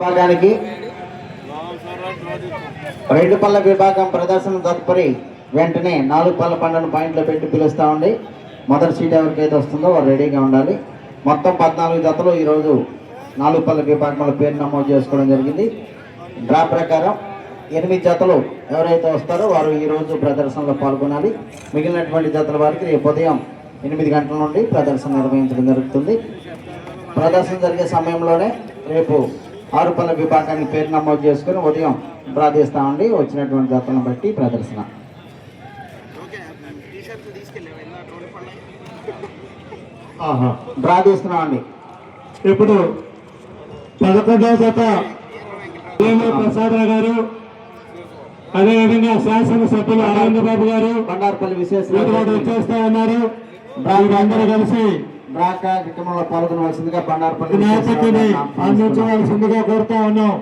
విభాగానికి రెండు పళ్ళ విభాగం ప్రదర్శన తదుపరి వెంటనే నాలుగు పళ్ళ పండును పాయింట్లో పెట్టి పిలుస్తా ఉండి మొదటి సీట్ ఎవరికైతే వస్తుందో వారు రెడీగా ఉండాలి. మొత్తం పద్నాలుగు జతలు ఈరోజు నాలుగు పళ్ళ విభాగంలో పేరు నమోదు చేసుకోవడం జరిగింది. డ్రా ప్రకారం ఎనిమిది జతలు ఎవరైతే వస్తారో వారు ఈరోజు ప్రదర్శనలో పాల్గొనాలి. మిగిలినటువంటి జతల వారికి రేపు ఉదయం ఎనిమిది గంటల నుండి ప్రదర్శన నిర్వహించడం జరుగుతుంది. ప్రదర్శన జరిగే సమయంలోనే రేపు ఆరుపల్ల విభాగానికి పేరు నమోదు చేసుకుని ఉదయం డ్రా తీస్తామండి వచ్చినటువంటి జతలను బట్టి ప్రదర్శన. డ్రా తీస్తున్నామండి ఇప్పుడు పదకొండవ జత ప్రసాదరావు గారు అదేవిధంగా శాసనసభ్యులు ఆనందబాబు గారు బండారుపల్లి విశేష వచ్చేస్తా ఉన్నారు. అందరూ కలిసి కార్యక్రమంలో పాల్గొనవలసిందిగా బండారుపల్లి వినాయకుడిని అందించవలసిందిగా కోరుతా ఉన్నాం.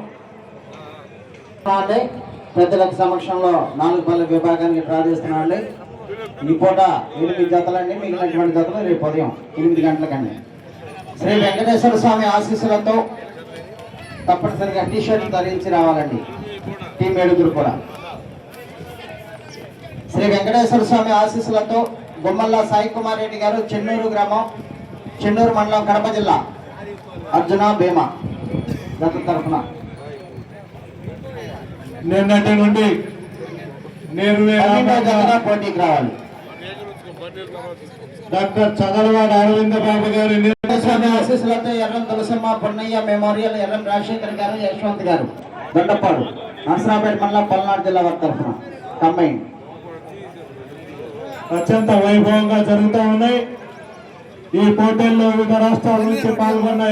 సమక్షంలో నాలుగు పల్లె విభాగానికి డ్రా తీస్తున్నామండి ఈ పూట ఎనిమిది జతలండి మిగిలినటువంటి జతలు రేపు ఉదయం ఎనిమిది గంటలకండి. శ్రీ వెంకటేశ్వర స్వామి ఆశీస్సులతో తప్పనిసరిగా టీ షర్ట్ ధరించి రావాలండి. టీం ఏడుగురు కూడా. శ్రీ వెంకటేశ్వర స్వామి ఆశీస్సులతో బొమ్మల్ల సాయి కుమార్ రెడ్డి గారు చెన్నూరు గ్రామం చెన్నూరు మండలం కడప జిల్లా అర్జున భీమా జత తరఫున. నిన్నటి నుండి పోటీకి రావాలి. డాక్టర్ చదలవాడ అరవింద బాబు గారి ఆశీస్సులతో ఎర్రం తులసమ్మ పొన్నయ్య మెమోరియల్ ఎర్రం రాజశేఖర్ గారు యశ్వంత్ గారు. దొండపాడు నర్సరాపేట మండలం పల్నాడు జిల్లా వారి తరఫున. కంబైన్. అత్యంత వైభవంగా జరుగుతూ ఉన్నాయి. ఈ పోటీల్లో వివిధ రాష్ట్రాల నుంచి పాల్గొన్న.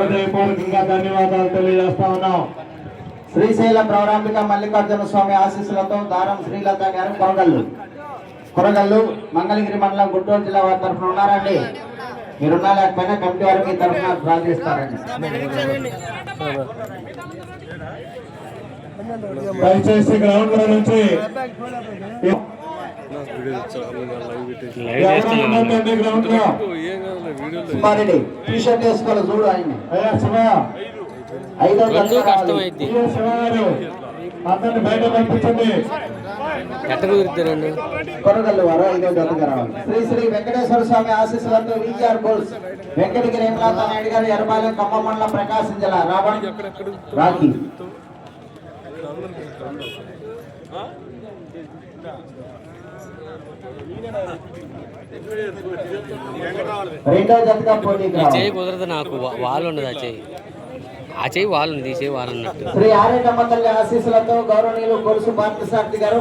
హృదయపూర్వకంగా ధన్యవాదాలు తెలియజేస్తా ఉన్నాం. శ్రీశైలం ప్రవరాంబిక మల్లికార్జున స్వామి ఆశీస్సులతో దారం శ్రీలత గారు కొరగల్లు. కొరగల్లు మంగళగిరి మండలం గుంటూరు జిల్లా వారి తరఫున ఉన్నారండి. మీరున్నా లేకపోయినా కమిటీ వారు మీ తరఫున డ్రా చేస్తారండి. దయచేసి గ్రౌండ్ నుంచి టీ షర్ట్ వేసుకోవాలి చూడు ఆయన ఐదో బయట పంపించండి. కొరగల్లు వారు ఐదో రావాలి. శ్రీ శ్రీ వెంకటేశ్వర స్వామి ఆశీస్సులతో విజిఆర్ బోల్స్ వెంకటగిరి హేమలాత నాయుడు గారు ఎర్రబాలెం ఖమ్మం మండలం ప్రకాశం జిల్లా రావణ్ రాఖీ. ఈ చేయి కుదరదు నాకు వా- వాల్ ఉన్నది ఆ చేయి. ఆ చేయి ఉంది ఈ చేయి వాల్ ఉన్నట్టు శ్రీ ఆరేటమ్మ తల్లి ఆశీస్సులతో గౌరవనీయులు కొలుసు పార్థసారథి గారు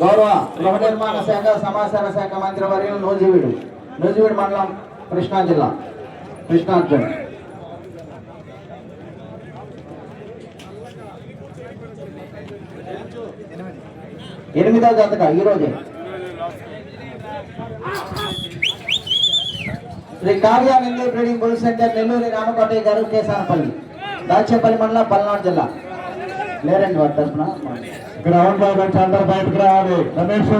గౌరవ గృహ నిర్మాణ శాఖ సమాచార శాఖ మంత్రి వర్యులు నూజివీడు నూజివీడు మండలం కృష్ణా జిల్లా కృష్ణార్జున్ ఎనిమిదో జతగా ఈ Sri Kavya trading bull centre Nelluri Ramakotaiah garu Kesanapalli Dachepalli మండలం పల్నాడు జిల్లా. లేరండి వారి తరఫున. గ్రౌండ్లో అందరు బయటకు రావాలి. రమేష్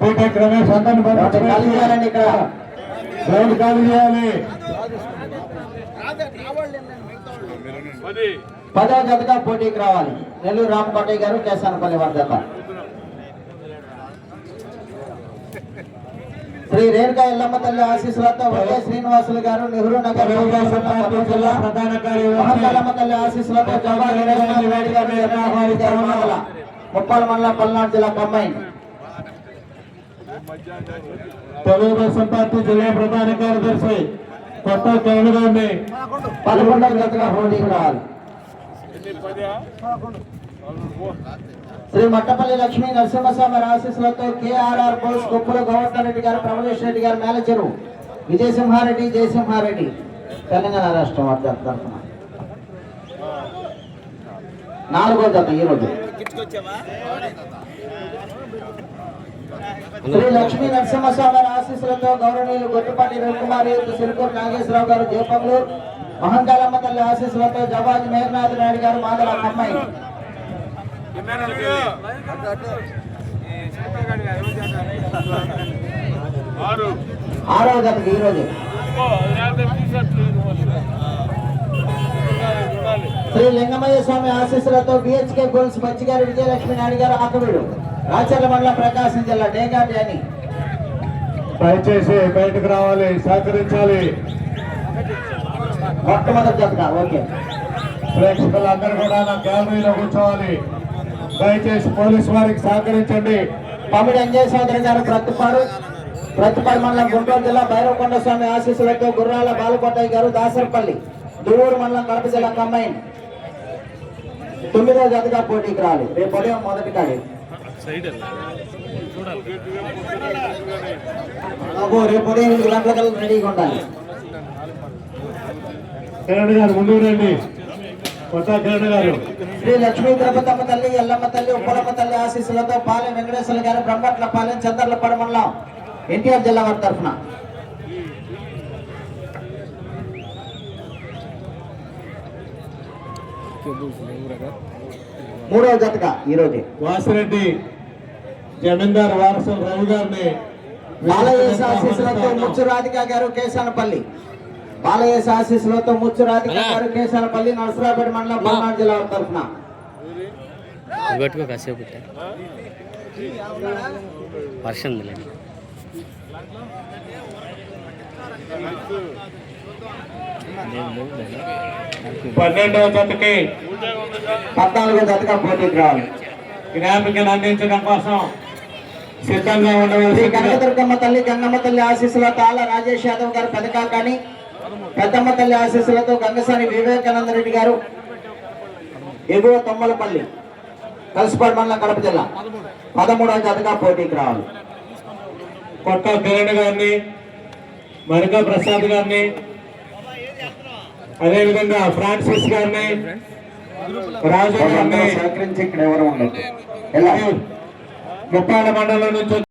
బీటెక్ రమేష్ అందరిని చేయాలండి ఇక్కడ. గ్రౌండ్ ఖాళీ చేయాలి. పదో జతగా పోటీకి రావాలి. నెల్లూరు రామకోటయ్య గారు కేసానపల్లి వారి జత. శ్రీ రేణుకా ఎల్లమ్మ తల్లి ఆశీస్సులతో శ్రీనివాసులు గారు నెహ్రూ నగర్ జిల్లా ప్రధాన కార్యదర్శి తల్లి ఆశీస్సులతో ముప్పాల మండలం పల్నాడు జిల్లా కంబైన్. తెలుగుదేశం పార్టీ జిల్లా ప్రధాన కార్యదర్శి కొత్త కేవల్ గారిని పదకొండవ జతగా పోటీకి రావాలి. శ్రీ మట్టపల్లి లక్ష్మీ నరసింహస్వామి ఆశీస్సులతో కేఆర్ఆర్ బోస్ కొప్పుల గోవర్ధన్ రెడ్డి గారు ప్రమలేష్ రెడ్డి గారు మేనేజరు విజయసింహారెడ్డి జయసింహారెడ్డి. తెలంగాణ రాష్ట్రం వారి తరఫున. నాలుగో జత ఈరోజు. శ్రీ లక్ష్మీ నరసింహస్వామి ఆశీస్సులతో గౌరవనీయులు గొట్టుపాటి రవికుమారి సిరికూరు నాగేశ్వరరావు గారు జయపంగులు మహంకాలమ్మ తల్లి ఆశీస్సులతో జవాజ్ మేఘనాథ్ నాయుడు గారు మాదల అమ్మాయి. ఆరో జతకి ఈరోజు శ్రీ లింగమయ్య స్వామి ఆశీస్సులతో బిహెచ్కే గోల్స్ బచ్చిగారి విజయలక్ష్మి నాయుడు గారు ఆకవీడు రాచర్ల మండలం ప్రకాశం జిల్లా డేగా అని. దయచేసి బయటకు రావాలి సహకరించాలి. మొట్టమొదటి జతగా ఓకే. ప్రేక్షకులందరూ కూడా నా గ్యాలరీలో కూర్చోవాలి. దయచేసి పోలీసు వారికి సహకరించండి. పమిడి అంజయ్ సోదరి గారు ప్రతిపాడు ప్రతిపాడు మండలం గుంటూరు జిల్లా భైరవకొండ స్వామి ఆశీస్సులతో గుర్రాల బాలకోటయ్య గారు దాసరపల్లి దువ్వూరు మండలం కడప జిల్లా కంబైన్. తొమ్మిదో జతగా పోటీకి రాలి. రేపు ఉదయం మొదటి కాడి. రేపు ఉదయం ఎనిమిది గంటలకల్లా రెడీగా ఉండాలి. ముందు రండి. గారు. శ్రీ లక్ష్మీ ద్రౌపదమ్మ తల్లి ఎల్లమ్మ తల్లి ఉప్పలమ్మ తల్లి ఆశీస్సులతో పాలెం వెంకటేశ్వర గారు బ్రహ్మట్ల పాలెం చంద్రలపడ మండలం ఎన్టీఆర్ జిల్లా వారి తరఫున. మూడవ జతగా ఈరోజు. వాసిరెడ్డి జమీందార్ వారసులు రవి గారిని బాలయేశ ఆశీస్సులతో ముచ్చు రాధిక గారు కేశానపల్లి. బాలయేశ ఆశీస్సులతో ముచ్చు రాధిక గారు కేశానపల్లి నరసరాపేట మండలం పల్నాడు జిల్లా తరఫున. కాసేపు. వర్షం పన్నెండవ జతకి పద్నాలుగో జతగా పోటీకి రావాలి. జ్ఞాపికను అందించడం కోసం సిద్ధంగా ఉండవలసి కనకదుర్గమ్మ తల్లి గంగమ్మ తల్లి ఆశీస్సులతో ఆల రాజేష్ యాదవ్ గారు పెదకాకాని పెద్దమ్మ తల్లి ఆశీస్సులతో గంగసాని వివేకానంద రెడ్డి గారు ఎగువ తొమ్మలపల్లి కలసపాడు మండలం కడప జిల్లా పదమూడవ జతగా పోటీకి రావాలి. కొత్త కిరణ్ గారిని మరికా ప్రసాద్ గారిని అదేవిధంగా ఫ్రాన్సిస్ గారిని రాజు గారిని. సహకరించి ఇక్కడ ఎవరు ముప్పాడ మండలం నుంచి